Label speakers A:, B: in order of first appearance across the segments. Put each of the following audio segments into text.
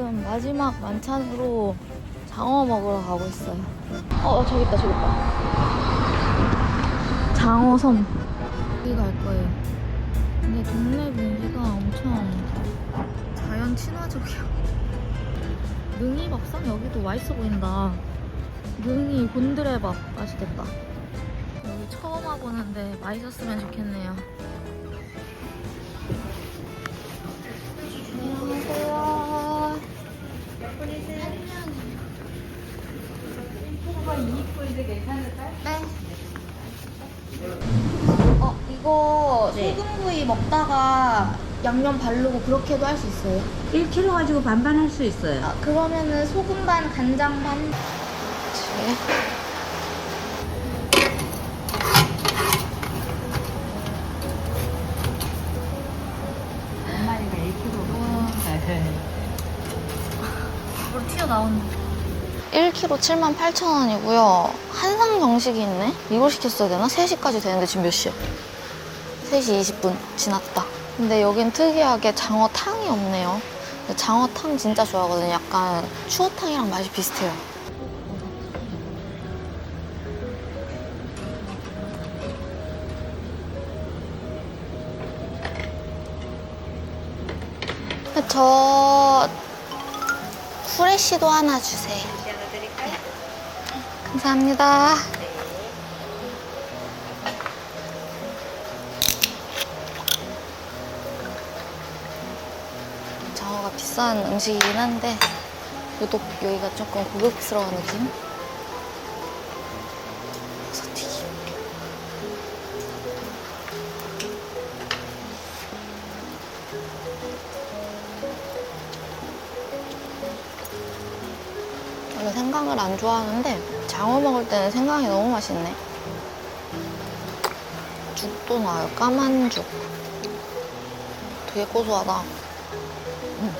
A: 지금 마지막 만찬으로 장어 먹으러 가고 있어요. 어, 저기 있다, 저기 있다. 장어섬. 여기 갈 거예요. 근데 동네 분위기가 엄청 자연 친화적이야. 능이 밥상 여기도 맛있어 보인다. 능이 곤드레밥 맛있겠다. 여기 처음 와보는데 맛있었으면 좋겠네요. 안녕하세요. 네. 어, 이거
B: 네.
A: 소금구이 먹다가 양념 바르고 그렇게도 할 수 있어요?
B: 1kg 가지고 반반 할 수 있어요.
A: 아, 그러면은 소금 반, 간장 반.
B: 한
A: 나온 1kg 78,000원이고요. 한상 정식이 있네? 이걸 시켰어야 되나? 3시까지 되는데 지금 몇 시야? 3시 20분 지났다. 근데 여긴 특이하게 장어탕이 없네요. 장어탕 진짜 좋아하거든요. 약간 추어탕이랑 맛이 비슷해요. 저 후레쉬도 하나 주세요. 네. 감사합니다. 장어가 비싼 음식이긴 한데 유독 여기가 조금 고급스러운 느낌? 원래 생강을 안 좋아하는데 장어 먹을 때는 생강이 너무 맛있네. 죽도 나요. 까만 죽. 되게 고소하다. 음.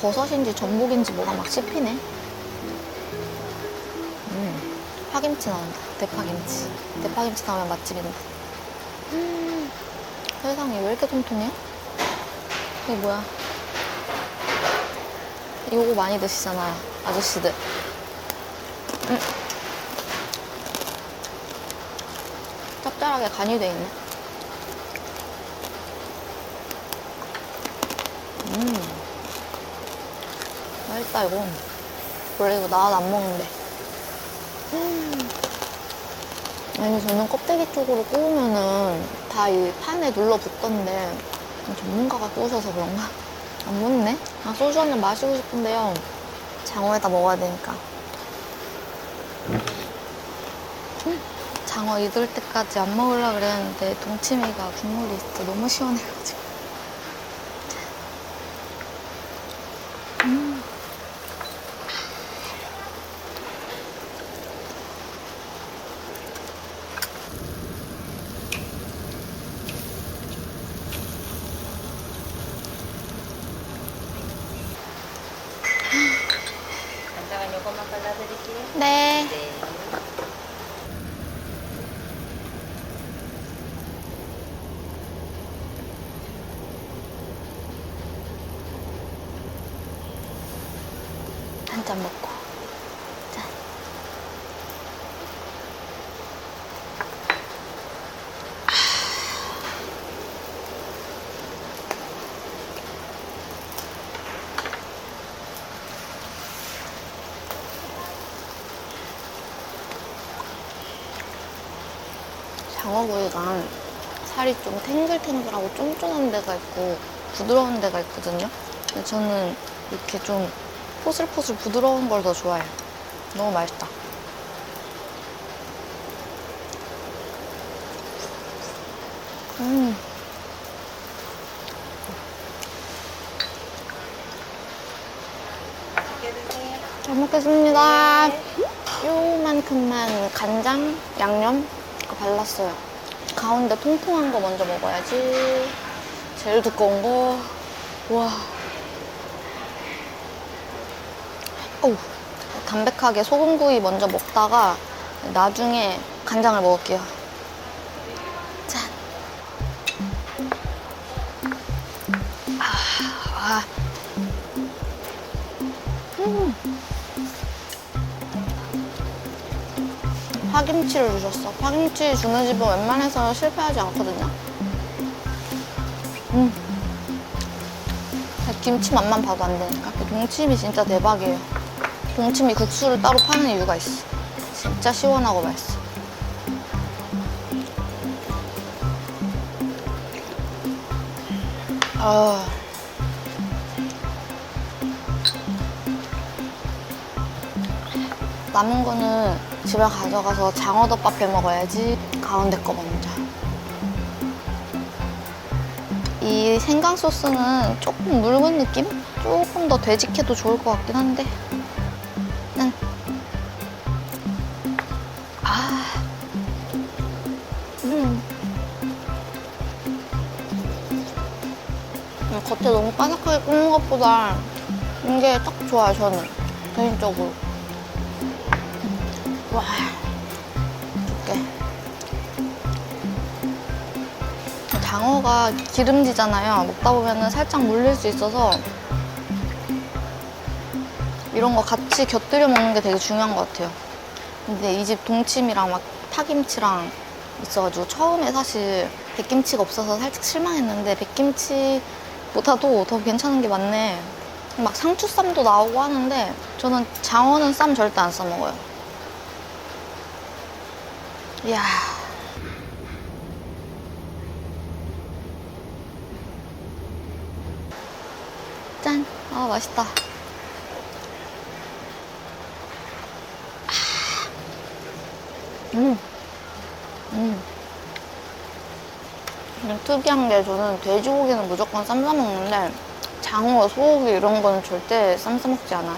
A: 버섯인지 전복인지 뭐가 막 씹히네. 음. 파김치 나온다. 대파김치. 대파김치 나오면 맛집인데. 음. 세상에 왜 이렇게 통통해? 이게 뭐야? 요거 많이 드시잖아요, 아저씨들. 음. 짭짤하게 간이 돼 있네. 음. 맛있다, 이거. 원래 이거 나와도 안 먹는데. 음. 아니, 저는 껍데기 쪽으로 구우면은 다 이 판에 눌러붙던데, 전문가가 구우셔서 그런가? 안 묻네? 아, 소주 한 잔 마시고 싶은데요. 장어에다 먹어야 되니까. 음, 장어 익을 때까지 안 먹으려고 그랬는데 동치미가 국물이 있어 너무 시원해가지고. 음.
B: 간장은 요것만 발라드릴게요.
A: 네.
B: 네.
A: 한 잔 먹고. 짠. 장어구이가 살이 좀 탱글탱글하고 쫀쫀한 데가 있고 부드러운 데가 있거든요. 근데 저는 이렇게 좀 포슬포슬 부드러운 걸 더 좋아해요. 너무 맛있다. 음. 잘 먹겠습니다. 요만큼만 간장, 양념 이거 발랐어요. 가운데 통통한 거 먼저 먹어야지. 제일 두꺼운 거. 와. 어우, 담백하게 소금구이 먼저 먹다가 나중에 간장을 먹을게요. 짠. 아, 와. 음. 파김치를 주셨어. 파김치 주는 집은 웬만해서 실패하지 않거든요. 음. 아, 김치 맛만 봐도 안 되니까. 그 동치미 진짜 대박이에요. 동치미 국수를 따로 파는 이유가 있어. 진짜 시원하고 맛있어. 아. 남은 거는 집에 가져가서 장어덮밥 해 먹어야지. 가운데 거 먼저. 이 생강 소스는 조금 묽은 느낌? 조금 더 되직해도 좋을 것 같긴 한데. 바삭하게 굽는 것보다 이게 딱 좋아요, 저는. 개인적으로. 와. 줄게. 장어가 기름지잖아요. 먹다 보면 살짝 물릴 수 있어서 이런 거 같이 곁들여 먹는 게 되게 중요한 것 같아요. 근데 이 집 동치미랑 막 파김치랑 있어가지고 처음에 사실 백김치가 없어서 살짝 실망했는데 백김치 보다도 더 괜찮은 게 많네. 막 상추쌈도 나오고 하는데 저는 장어는 쌈 절대 안 싸먹어요. 이야. 짠. 아, 맛있다. 아. 음. 음. 좀 특이한 게 저는 돼지고기는 무조건 쌈싸 먹는데 장어, 소고기 이런 거는 절대 쌈싸 먹지 않아요.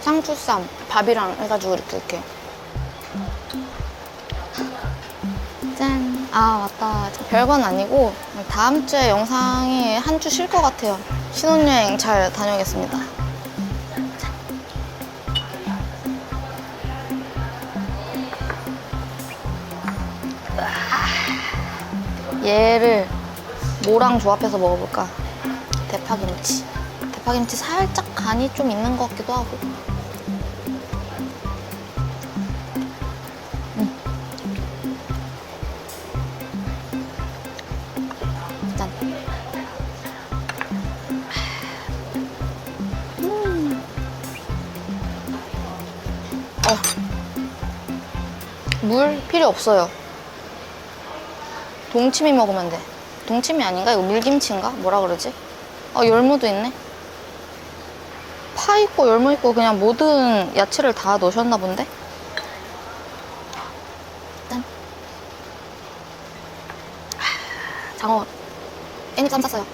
A: 상추쌈, 밥이랑 해가지고 이렇게 이렇게. 짠. 아, 맞다. 저 별건 아니고 다음 주에 영상이 한 주 쉴 것 같아요. 신혼여행 잘 다녀오겠습니다. 짠. 아, 얘를 뭐랑 조합해서 먹어볼까? 대파김치. 대파김치 살짝 간이 좀 있는 것 같기도 하고. 짠. 음. 어. 물 필요 없어요. 동치미 먹으면 돼. 동치미 아닌가? 이거 물김치인가? 뭐라 그러지? 어, 열무도 있네. 파 있고 열무 있고 그냥 모든 야채를 다 넣으셨나 본데? 짠. 아, 장어 애니까 쌌어요.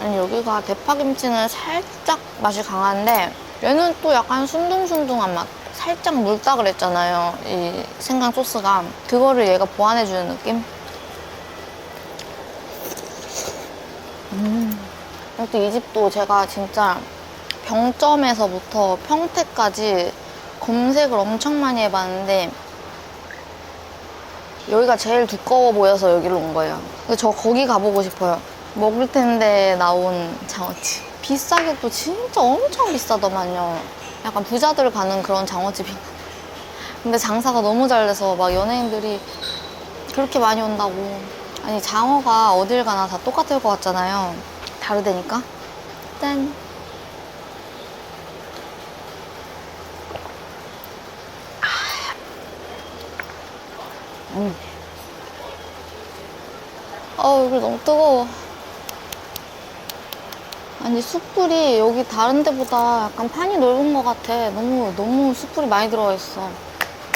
A: 아니 여기가 대파김치는 살짝 맛이 강한데 얘는 또 약간 순둥순둥한 맛. 살짝 묽다 그랬잖아요. 이 생강 소스가 그거를 얘가 보완해주는 느낌. 음. 또이 집도 제가 진짜 병점에서부터 평택까지 검색을 엄청 많이 해봤는데 여기가 제일 두꺼워 보여서 여기로 온 거예요. 저 거기 가보고 싶어요. 먹을 텐데 나온 장어집. 비싸게도 진짜 엄청 비싸더만요. 약간 부자들 가는 그런 장어집이. 근데 장사가 너무 잘 돼서 막 연예인들이 그렇게 많이 온다고. 아니, 장어가 어딜 가나 다 똑같을 것 같잖아요. 다르다니까? 짠. 음. 어, 여기 너무 뜨거워. 아니, 숯불이 여기 다른 데보다 약간 판이 넓은 것 같아. 너무, 너무 숯불이 많이 들어가 있어.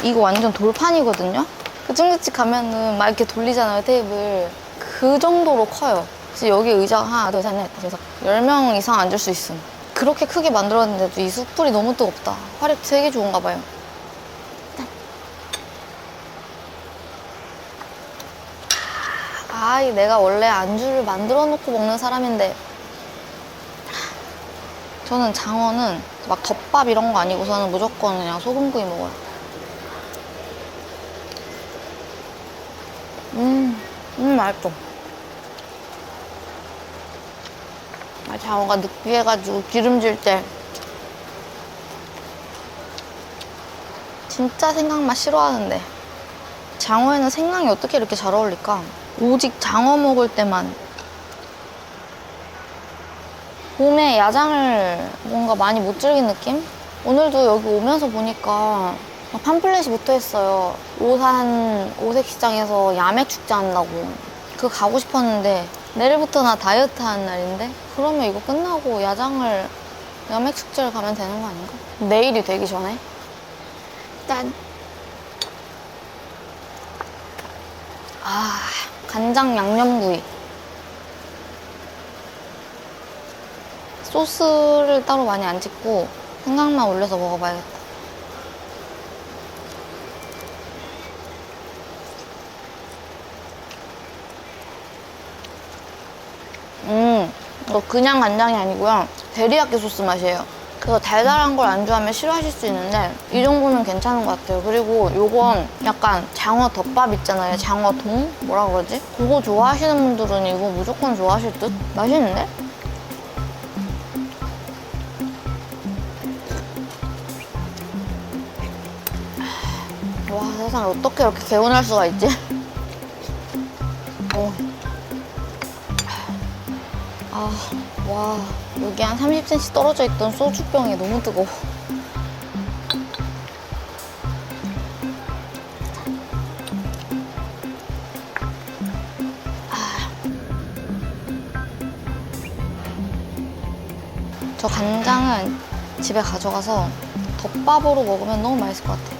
A: 이거 완전 돌판이거든요? 그 찜질집 가면은 막 이렇게 돌리잖아요, 테이블. 그 정도로 커요. 그래서 여기 의자가 하나, 둘, 셋, 넷, 여섯, 10명 이상 앉을 수 있음. 그렇게 크게 만들었는데도 이 숯불이 너무 뜨겁다. 화력 되게 좋은가 봐요. 아이, 내가 원래 안주를 만들어 놓고 먹는 사람인데. 저는 장어는 막 덮밥 이런 거 아니고서는 무조건 그냥 소금구이 먹어요. 음, 음, 맛있어. 아, 장어가 느끼해가지고 기름질 때 진짜 생강맛 싫어하는데 장어에는 생강이 어떻게 이렇게 잘 어울릴까? 오직 장어 먹을 때만 봄에 야장을 뭔가 많이 못 즐긴 느낌? 오늘도 여기 오면서 보니까 막 팜플렛이 붙어 있어요. 오산 오색시장에서 야매 축제 한다고. 그거 가고 싶었는데 내일부터 나 다이어트 하는 날인데 그러면 이거 끝나고 야장을 야매 축제를 가면 되는 거 아닌가? 내일이 되기 전에. 짠. 아, 간장 양념구이. 소스를 따로 많이 안 찍고 생강만 올려서 먹어봐야겠다. 음, 이거 그냥 간장이 아니고요. 데리야끼 소스 맛이에요. 그래서 달달한 걸 안 좋아하면 싫어하실 수 있는데 이 정도는 괜찮은 것 같아요. 그리고 요건 약간 장어 덮밥 있잖아요. 장어 동? 뭐라 그러지? 그거 좋아하시는 분들은 이거 무조건 좋아하실 듯? 맛있는데? 와 세상에 어떻게 이렇게 개운할 수가 있지? 어. 아, 와 여기 한 30cm 떨어져 있던 소주병이 너무 뜨거워 아. 저 간장은 집에 가져가서 덮밥으로 먹으면 너무 맛있을 것 같아.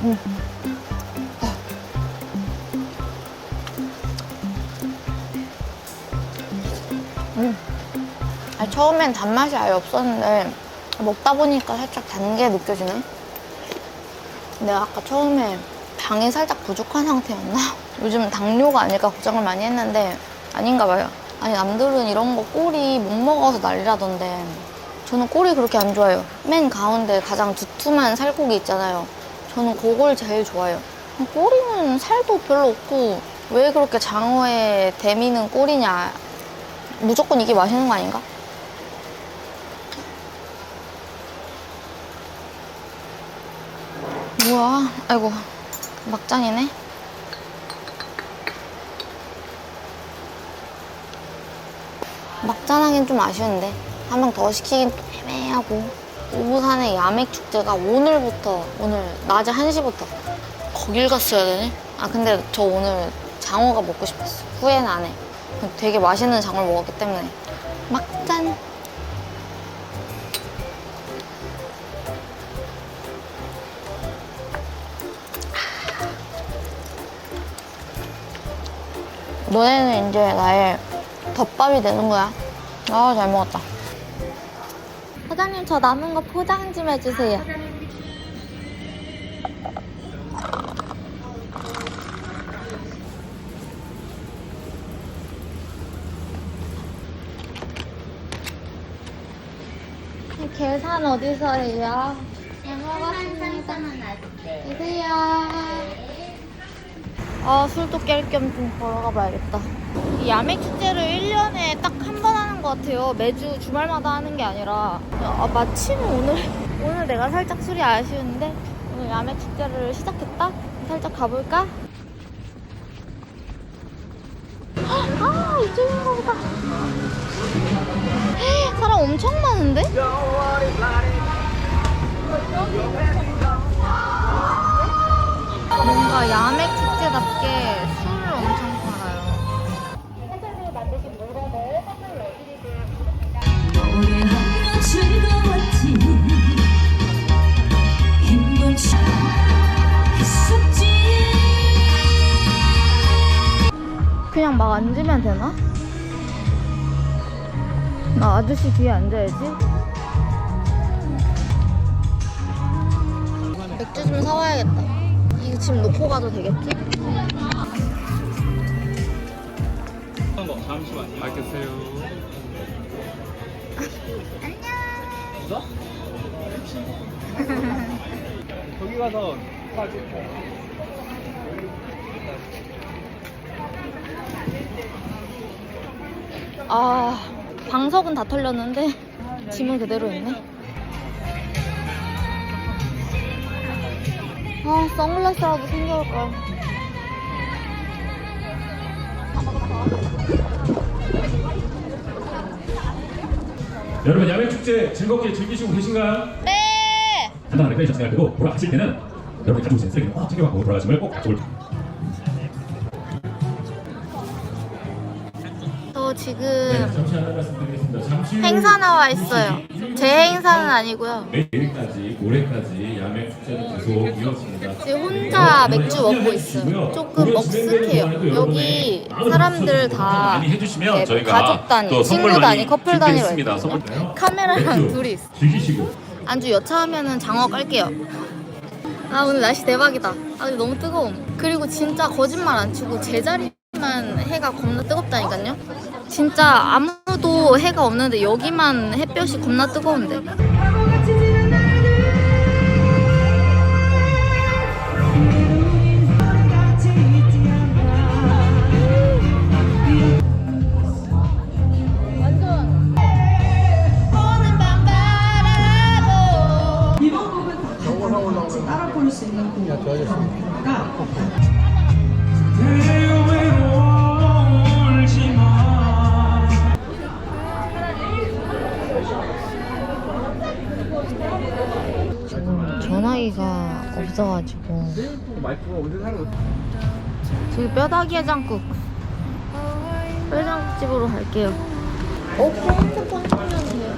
A: 아니, 처음엔 단맛이 아예 없었는데 먹다 보니까 살짝 단 게 느껴지네. 내가 아까 처음에 당이 살짝 부족한 상태였나? 요즘 당뇨가 아닐까 걱정을 많이 했는데 아닌가 봐요. 아니 남들은 이런 거 꼬리 못 먹어서 난리라던데 저는 꼬리 그렇게 안 좋아해요. 맨 가운데 가장 두툼한 살코기 있잖아요. 저는 그걸 제일 좋아해요. 꼬리는 살도 별로 없고 왜 그렇게 장어에 대미는 꼬리냐 무조건 이게 맛있는 거 아닌가? 뭐야? 아이고 막장이네. 막장하긴 좀 아쉬운데 한 명 더 시키긴 또 애매하고 오부산의 야맥 축제가 오늘부터 오늘 낮에 1시부터 거길 갔어야 되네? 아 근데 저 오늘 장어가 먹고 싶었어 후회는 안 해. 되게 맛있는 장어를 먹었기 때문에 너네는 이제 나의 덮밥이 되는 거야 아 잘 먹었다 사장님 저 남은 거 포장 좀 해주세요 계산 어디서 해요? 잘 먹었습니다. 드세요. 아, 술도 깰 겸 좀 걸어가 봐야겠다. 이 야맥 축제를 1년에 딱 한 번 하는 것 같아요. 매주 주말마다 하는 게 아니라. 아, 마침 오늘, 오늘 내가 살짝 술이 아쉬운데, 오늘 야맥 축제를 시작했다? 살짝 가볼까? 아, 이쪽인가 보다. 사람 엄청 많은데? 뭔가 야맥 축제답게 술을 엄청 팔아요. 그냥 막 앉으면 되나? 나 아저씨 뒤에 앉아야지. 맥주 좀 사와야겠다. 이거 지금 놓고 가도 되겠지?
C: 잠시만요. 밝으세요. 안녕. 거기 가서 사줄게.
A: 아, 방석은 다 털렸는데 짐은 그대로 있네. 아, 선글라스라도 챙겨올걸.
D: 여러분 야외 축제 즐겁게 즐기시고 계신가요?
A: 네!
D: 간단하게 빼주셔서 생각되고 돌아가실 때는 여러분이 가지고 오신 쓰레기는 꼭 챙겨가고 돌아가시면 꼭 약속을
A: 지금
D: 네, 잠시 하나 말씀드리겠습니다. 잠시 후
A: 행사 나와 있어요. 제 행사는 아니고요.
D: 내일까지 모레까지 야외 축제는 계속 이어집니다.
A: 지금 혼자 맥주 먹고 있어요. 조금 억습해요. 여기 사람들 다
D: 많이 해주시면
A: 네,
D: 저희가
A: 가족 단위,
D: 또
A: 친구
D: 선물
A: 단위, 커플 단위로. 카메라랑
D: 맥주
A: 둘이 있어.
D: 즐기시고
A: 안주 여차하면은 장어 깔게요. 아 오늘 날씨 대박이다. 아 너무 뜨거움. 그리고 진짜 거짓말 안 치고 제자리 만 해가 겁나 뜨겁다니까요. 진짜 아무도 해가 없는데 여기만 햇볕이 겁나 뜨거운데. 지금 전화기가 없어가지고 저기 뼈다귀 해장국 뼈장국 집으로 갈게요 어? 핸드폰 하면 돼요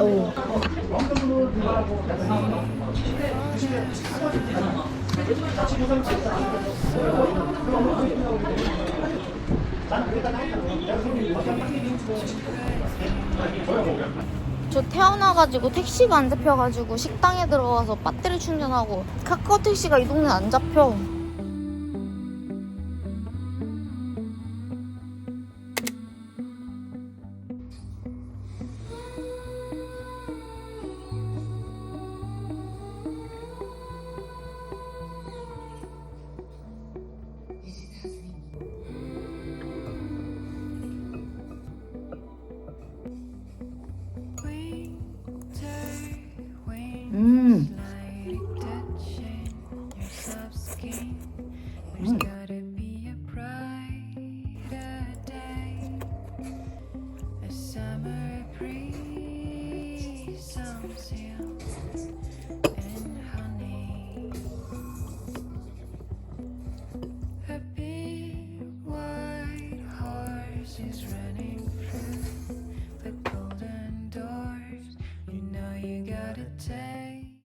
A: 오. 저 태어나가지고 택시가 안 잡혀가지고 식당에 들어가서 배터리 충전하고 카카오 택시가 이 동네 안 잡혀.